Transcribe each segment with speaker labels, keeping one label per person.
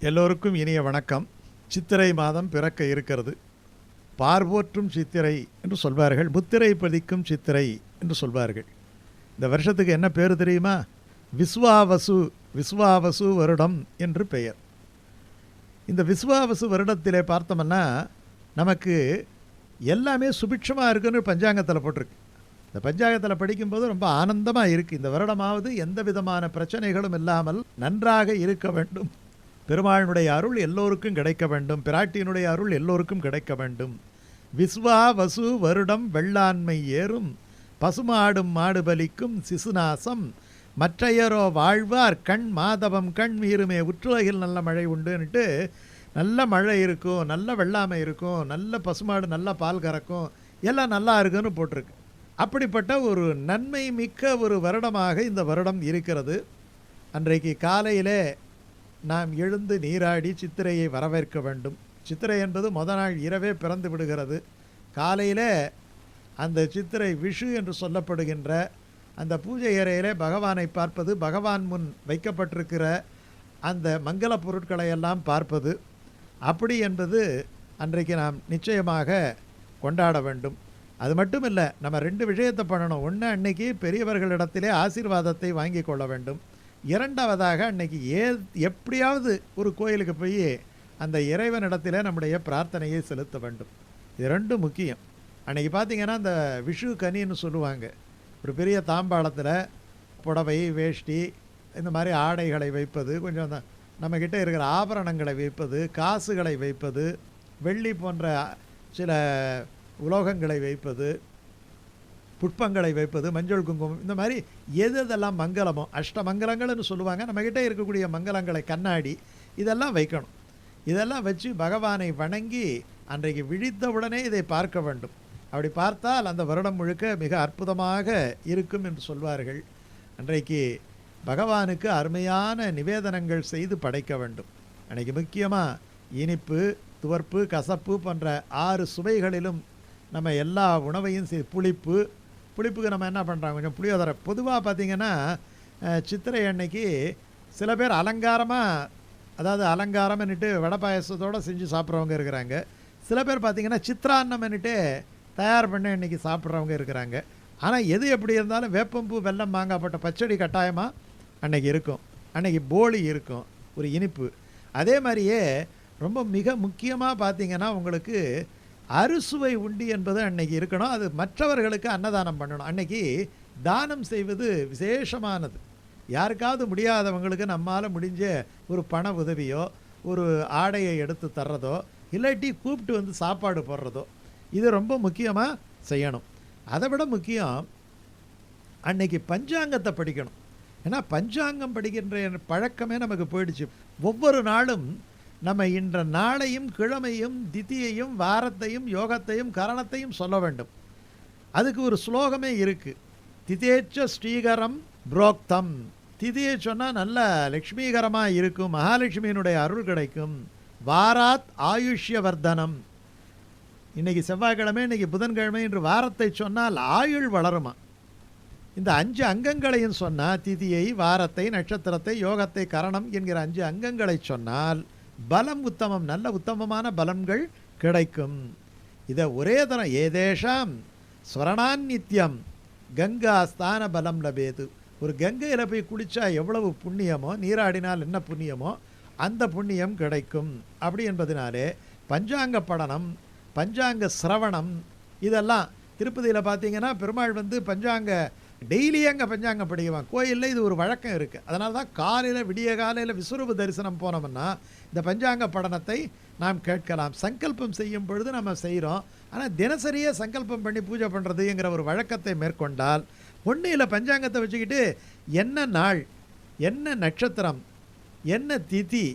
Speaker 1: எல்லோருக்கும் இனிய வணக்கம். சித்திரை மாதம் பிறக்க இருக்கிறது. பார்வோற்றும் சித்திரை என்று சொல்வார்கள். முத்திரை பதிக்கும் சித்திரை என்று சொல்வார்கள். இந்த வருஷத்துக்கு என்ன பேர் தெரியுமா? விஸ்வாவசு விஸ்வாவசு வருடம் என்று பெயர். இந்த விஸ்வாவசு வருடத்திலே பார்த்தோம்னா நமக்கு எல்லாமே சுபிட்சமாக இருக்குன்னு பஞ்சாங்கத்தில் போட்டிருக்கு. இந்த பஞ்சாங்கத்தில் படிக்கும்போது ரொம்ப ஆனந்தமாக இருக்குது இந்த வருடமாவது எந்த விதமான பிரச்சனைகளும் இல்லாமல் நன்றாக இருக்க வேண்டும். பெருமாளினுடைய அருள் எல்லோருக்கும் கிடைக்க வேண்டும். பிராட்டியினுடைய அருள் எல்லோருக்கும் கிடைக்க வேண்டும். விஸ்வா வசு வருடம் வெள்ளாண்மை ஏறும். பசுமாடும் மாடு பலிக்கும் சிசுநாசம். மற்றையரோ வாழ்வார் கண் மாதவம் கண் மீறுமே. உற்றுலகில் நல்ல மழை உண்டுன்னுட்டு நல்ல மழை இருக்கும் நல்ல வெள்ளாமை இருக்கும் நல்ல பசுமாடு நல்ல பால் கறக்கும். எல்லாம் நல்லா இருக்குன்னு போட்டிருக்கு. அப்படிப்பட்ட ஒரு நன்மை மிக்க ஒரு வருடமாக இந்த வருடம் இருக்கிறது. அன்றைக்கு காலையிலே நாம் எழுந்து நீராடி சித்திரையை வரவேற்க வேண்டும். சித்திரை என்பது மொத நாள் இரவே பிறந்து விடுகிறது. காலையிலே அந்த சித்திரை விஷு என்று சொல்லப்படுகின்ற அந்த பூஜை அறையிலே பகவானை பார்ப்பது பகவான் முன் வைக்கப்பட்டிருக்கிற அந்த மங்கள பொருட்களை எல்லாம் பார்ப்பது. அப்படி என்பது அன்றைக்கு நாம் நிச்சயமாக கொண்டாட வேண்டும். அது மட்டும் இல்லை நம்ம ரெண்டு விஷயத்தை பண்ணணும். ஒன்று அன்னைக்கு பெரியவர்களிடத்திலே ஆசீர்வாதத்தை வாங்கி கொள்ள வேண்டும். இரண்டாவதாக அன்னைக்கு ஏ எப்படியாவது ஒரு கோயிலுக்கு போய் அந்த இறைவனிடத்திலே நம்முடைய பிரார்த்தனையை செலுத்த வேண்டும். இது ரெண்டும் முக்கியம். அன்னைக்கு பார்த்தீங்கன்னா அந்த விஷு கனின்னு சொல்லுவாங்க. ஒரு பெரிய தாம்பாளத்தில் புடவை வேஷ்டி இந்த மாதிரி ஆடைகளை வைப்பது கொஞ்சம் அந்த நம்மக்கிட்ட இருக்கிற ஆபரணங்களை வைப்பது காசுகளை வைப்பது வெள்ளி போன்ற சில உலோகங்களை வைப்பது புட்பங்களை வைப்பது மஞ்சள் குங்குமம் இந்த மாதிரி எது எதெல்லாம் மங்களமோ அஷ்டமங்கலங்கள்னு சொல்லுவாங்க. நம்மக்கிட்ட இருக்கக்கூடிய மங்களங்களை கண்ணாடி இதெல்லாம் வைக்கணும். இதெல்லாம் வச்சு பகவானை வணங்கி அன்றைக்கு விழித்தவுடனே இதை பார்க்க வேண்டும். அப்படி பார்த்தால் அந்த வருடம் முழுக்க மிக அற்புதமாக இருக்கும் என்று சொல்வார்கள். அன்றைக்கு பகவானுக்கு அருமையான நிவேதனங்கள் செய்து படைக்க வேண்டும். அன்றைக்கு முக்கியமாக இனிப்பு துவர்ப்பு கசப்பு போன்ற ஆறு சுவைகளிலும் நம்ம எல்லா உணவையும் செய் புளிப்பு புளிப்புக்கு நம்ம என்ன பண்ணுறோம் கொஞ்சம் புளியோதரை பொதுவாக பார்த்திங்கன்னா சித்திரை அன்னைக்கு சில பேர் அலங்காரமாக அதாவது அலங்காரம்னுட்டு வடை பாயசத்தோடு செஞ்சு சாப்பிட்றவங்க இருக்கிறாங்க. சில பேர் பார்த்திங்கன்னா சித்ரான்னம்னுட்டு தயார் பண்ண இன்றைக்கி சாப்பிட்றவங்க இருக்கிறாங்க. ஆனால் எது எப்படி இருந்தாலும் வேப்பம்பூ வெல்லம் மாங்காய் போட்ட பச்சடி கட்டாயமாக அன்னைக்கு இருக்கும். அன்னைக்கு போலி இருக்கும். ஒரு இனிப்பு. அதே மாதிரியே ரொம்ப மிக முக்கியமாக பார்த்தீங்கன்னா உங்களுக்கு அறுசுவை உண்டி என்பது அன்னைக்கு இருக்கணும். அது மற்றவர்களுக்கு அன்னதானம் பண்ணணும். அன்னைக்கு தானம் செய்வது விசேஷமானது. யாருக்காவது முடியாதவங்களுக்கு நம்மால் முடிஞ்ச ஒரு பண உதவியோ ஒரு ஆடையை எடுத்து தர்றதோ இல்லாட்டி கூப்பிட்டு வந்து சாப்பாடு போடுறதோ இது ரொம்ப முக்கியமாக செய்யணும். அதை விட முக்கியம் அன்னைக்கு பஞ்சாங்கத்தை படிக்கணும். ஏன்னா பஞ்சாங்கம் படிக்கின்ற பழக்கமே நமக்கு போயிடுச்சு. ஒவ்வொரு நாளும் நம்ம இன்ற நாளையும் கிழமையும் திதியையும் வாரத்தையும் யோகத்தையும் கரணத்தையும் சொல்ல வேண்டும். அதுக்கு ஒரு ஸ்லோகமே இருக்குது திதேச்ச ஸ்ரீகரம் புரோக்தம். திதியை சொன்னால் நல்ல லக்ஷ்மீகரமாக இருக்கும் மகாலட்சுமியினுடைய அருள் கிடைக்கும். வாராத் ஆயுஷ்ய வர்தனம் இன்றைக்கி செவ்வாய்க்கிழமை இன்றைக்கி புதன்கிழமை என்று வாரத்தை சொன்னால் ஆயுள் வளருமா? இந்த அஞ்சு அங்கங்களையும் சொன்னால் திதியை வாரத்தை நட்சத்திரத்தை யோகத்தை கரணம் என்கிற அஞ்சு அங்கங்களை சொன்னால் பலம் உத்தமம் நல்ல உத்தமமான பலன்கள் கிடைக்கும். இதை ஒரே தரம் ஏதேஷாம் ஸ்வரணான் நித்தியம் கங்கா ஸ்தான பலம் லபேது. ஒரு கங்கையில் போய் குளித்தா எவ்வளவு புண்ணியமோ நீராடினால் என்ன புண்ணியமோ அந்த புண்ணியம் கிடைக்கும். அப்படி என்பதனாலே பஞ்சாங்க படனம் பஞ்சாங்க சிரவணம் இதெல்லாம் திருப்பதியில் பார்த்தீங்கன்னா பெருமாள் வந்து பஞ்சாங்க டெய்லி அங்கே பஞ்சாங்கம் படிக்குவான். கோயிலில் இது ஒரு வழக்கம் இருக்குது அதனால தான் காலையில் விடிய காலையில் விஸ்வரூப தரிசனம் போனோம்னா இந்த பஞ்சாங்க படனத்தை நாம் கேட்கலாம். சங்கல்பம் செய்யும் பொழுது நம்ம செய்கிறோம் ஆனால் தினசரியே சங்கல்பம் பண்ணி பூஜை பண்ணுறதுங்கிற ஒரு வழக்கத்தை மேற்கொண்டால் ஒன்றும் இல்லை பஞ்சாங்கத்தை வச்சுக்கிட்டு என்ன நாள் என்ன நட்சத்திரம் என்ன திதி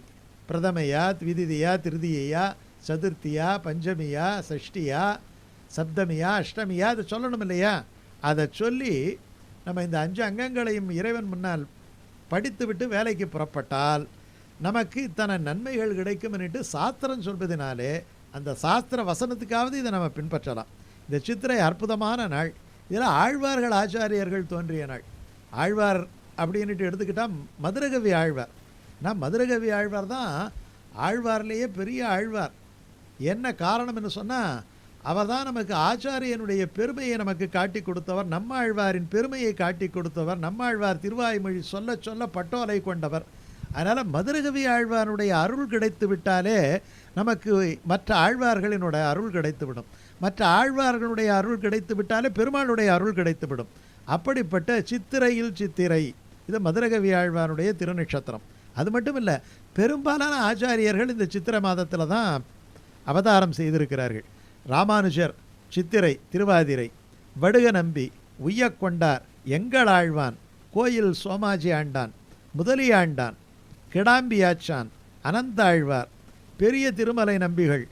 Speaker 1: பிரதமையா த்விதிதியா திருதியா சதுர்த்தியா பஞ்சமியா சஷ்டியா சப்தமியா அஷ்டமியா அதை சொல்லணும் இல்லையா? அதை சொல்லி நம்ம இந்த அஞ்சு அங்கங்களையும் இறைவன் முன்னால் படித்துவிட்டு வேலைக்கு புறப்பட்டால் நமக்கு இத்தனை நன்மைகள் கிடைக்கும்னுட்டு சாஸ்திரம் சொல்வதனாலே அந்த சாஸ்திர வசனத்துக்காவது இதை நம்ம பின்பற்றலாம். இந்த சித்திரை அற்புதமான நாள் இதில் ஆழ்வார்கள் ஆச்சாரியர்கள் தோன்றிய நாள். ஆழ்வார் அப்படின்ட்டு எடுத்துக்கிட்டால் மதுரகவி ஆழ்வார். நான் மதுரகவி ஆழ்வார் தான் ஆழ்வார்லேயே பெரிய ஆழ்வார். என்ன காரணம் என்று சொன்னால் அவர் தான் நமக்கு ஆச்சாரியனுடைய பெருமையை நமக்கு காட்டி கொடுத்தவர் நம்மாழ்வாரின் பெருமையை காட்டி கொடுத்தவர் நம்மாழ்வார் திருவாய்மொழி சொல்ல சொல்ல பட்டோலை கொண்டவர். அதனால் மதுரகவி ஆழ்வாருடைய அருள் கிடைத்து விட்டாலே நமக்கு மற்ற ஆழ்வார்களினுடைய அருள் கிடைத்துவிடும். மற்ற ஆழ்வார்களுடைய அருள் கிடைத்து விட்டாலே பெருமாளுடைய அருள் கிடைத்துவிடும். அப்படிப்பட்ட சித்திரையில் சித்திரை இது மதுரகவி ஆழ்வாருடைய திருநட்சத்திரம் அது மட்டும் இல்லை பெரும்பாலான ஆச்சாரியர்கள் இந்த சித்திரை மாதத்தில் தான் அவதாரம் செய்திருக்கிறார்கள். ராமானுஜர் சித்திரை திருவாதிரை வடுக நம்பி உய்யக்கொண்டார் எங்களாழ்வான் கோயில் சோமாஜி ஆண்டான் முதலியாண்டான் கிடாம்பியாச்சான் அனந்தாழ்வார் பெரிய திருமலை நம்பிகள்.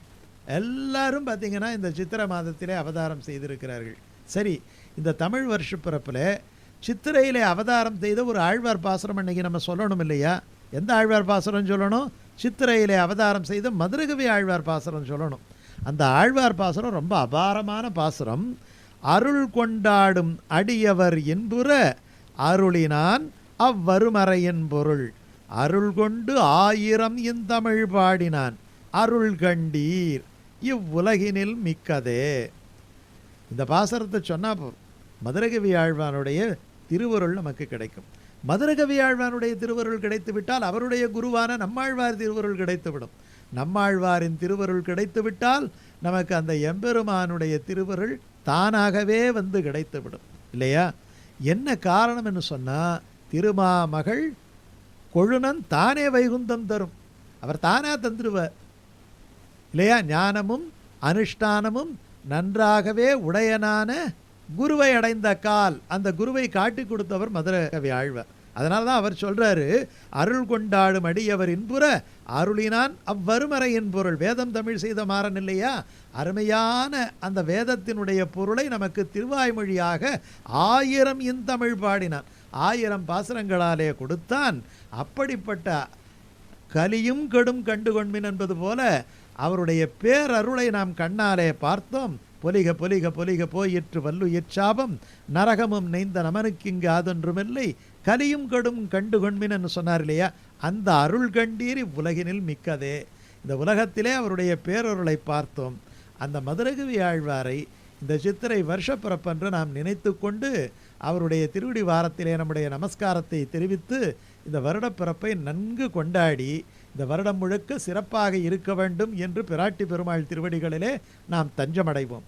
Speaker 1: எல்லாரும் பார்த்திங்கன்னா இந்த சித்திரை மாதத்திலே அவதாரம் செய்திருக்கிறார்கள். சரி இந்த தமிழ் வருஷ பிறப்பில் சித்திரையிலே அவதாரம் செய்த ஒரு ஆழ்வார் பாசுரம் அன்னைக்கு நம்ம சொல்லணும் இல்லையா? எந்த ஆழ்வார் பாசுரம் சொல்லணும்? சித்திரையிலே அவதாரம் செய்த மதுரகவி ஆழ்வார் பாசுரம் சொல்லணும். அந்த ஆழ்வார் பாசுரம் ரொம்ப அபாரமான பாசுரம். அருள் கொண்டாடும் அடியவர் என்புற அருளினான் அவ்வருமறையின் பொருள். அருள் கொண்டு ஆயிரம் இந்தமிழ் பாடினான். அருள் கண்டீர் இவ்வுலகினில் மிக்கதே. இந்த பாசரத்தை சொன்னால் மதுரகவி ஆழ்வானுடைய திருவருள் நமக்கு கிடைக்கும். மதுரகவி ஆழ்வானுடைய திருவருள் கிடைத்து விட்டால் அவருடைய குருவான நம்மாழ்வார் திருவருள் கிடைத்துவிடும். நம்மாழ்வாரின் திருவருள் கிடைத்து விட்டால் நமக்கு அந்த எம்பெருமானுடைய திருவருள் தானாகவே வந்து கிடைத்துவிடும். இல்லையா? என்ன காரணம் என்று சொன்னால் திருமாமகள் கொழுனன் தானே வைகுந்தம் தரும். அவர் தானே தந்துடுவார் இல்லையா? ஞானமும் அனுஷ்டானமும் நன்றாகவே உடையனான குருவை அடைந்த கால் அந்த குருவை காட்டி கொடுத்தவர் மதுரை கவி ஆழ்வார். அதனால தான் அவர் சொல்கிறாரு அருள் கொண்டாடும் அடியவர் இன்புற அருளினான் அவ்வருமறையின் பொருள் வேதம் தமிழ் செய்த மாறன் இல்லையா? அருமையான அந்த வேதத்தினுடைய பொருளை நமக்கு திருவாய்மொழியாக ஆயிரம் இந்தமிழ் பாடினான். ஆயிரம் பாசுரங்களாலே கொடுத்தான். அப்படிப்பட்ட கலியும் கெடும் கண்டு கொண்மின் என்பது போல அவருடைய பேரருளை நாம் கண்ணாலே பார்த்தோம். பொலிக பொலிக பொலிக போயிற்று வல்லுயிர் சாபம். நரகமும் நெய்ந்த நமனுக்கு இங்கு அதொன்றுமில்லை கலியும் கடும் கண்டு என்று சொன்னார் இல்லையா? அந்த அருள் கண்டீரி உலகினில் மிக்கதே. இந்த உலகத்திலே அவருடைய பேரொருளை பார்த்தோம். அந்த மதுரகவி ஆழ்வாரை இந்த சித்திரை வருஷப்பிறப்பன்று நாம் நினைத்து கொண்டு அவருடைய திருவிடி வாரத்திலே நம்முடைய நமஸ்காரத்தை தெரிவித்து இந்த வருடப்பிறப்பை நன்கு கொண்டாடி இந்த வருடம் முழுக்க சிறப்பாக இருக்க வேண்டும் என்று பிராட்டி பெருமாள் திருவடிகளிலே நாம் தஞ்சமடைவோம்.